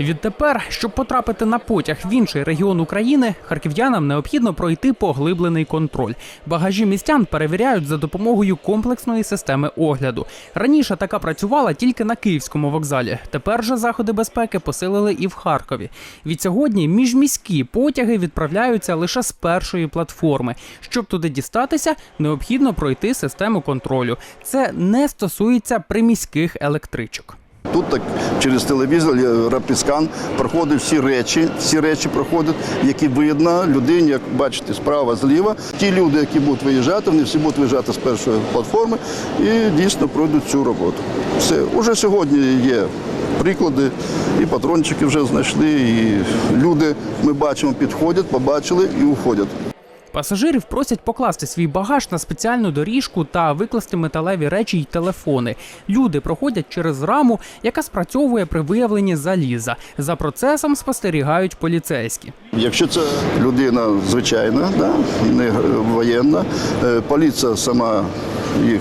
Відтепер, щоб потрапити на потяг в інший регіон України, харків'янам необхідно пройти поглиблений контроль. Багажі містян перевіряють за допомогою комплексної системи огляду. Раніше така працювала тільки на київському вокзалі. Тепер же заходи безпеки посилили і в Харкові. Від сьогодні міжміські потяги відправляються лише з першої платформи. Щоб туди дістатися, необхідно пройти систему контролю. Це не стосується приміських електричок. Тут так через телевізор рапіскан проходить всі речі, всі речі проходять, які видно людині, як бачите, справа, зліва. Ті люди, які будуть виїжджати, вони всі будуть виїжджати з першої платформи і дійсно пройдуть цю роботу. Все, уже сьогодні є приклади, і патрончики вже знайшли, і люди ми бачимо, підходять, побачили і уходять. Пасажирів просять покласти свій багаж на спеціальну доріжку та викласти металеві речі й телефони. Люди проходять через раму, яка спрацьовує при виявленні заліза. За процесом спостерігають поліцейські. Якщо це людина звичайна, да, не воєнна, е, поліція сама їх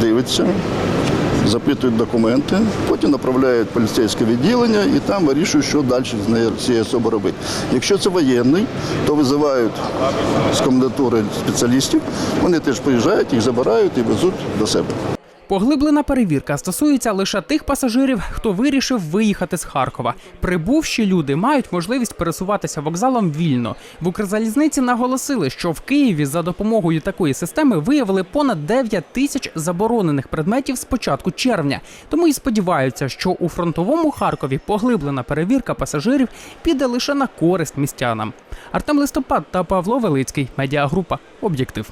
дивиться, запитують документи, потім направляють поліцейське відділення і там вирішують, що далі з нею цією особою робити. Якщо це воєнний, то визивають з комендатури спеціалістів, вони теж приїжджають, їх забирають і везуть до себе. Поглиблена перевірка стосується лише тих пасажирів, хто вирішив виїхати з Харкова. Прибувші люди мають можливість пересуватися вокзалом вільно. В Укрзалізниці наголосили, що в Києві за допомогою такої системи виявили понад 9 тисяч заборонених предметів з початку червня. Тому і сподіваються, що у фронтовому Харкові поглиблена перевірка пасажирів піде лише на користь містянам. Артем Листопад та Павло Велицький, медіагрупа Об'єктив.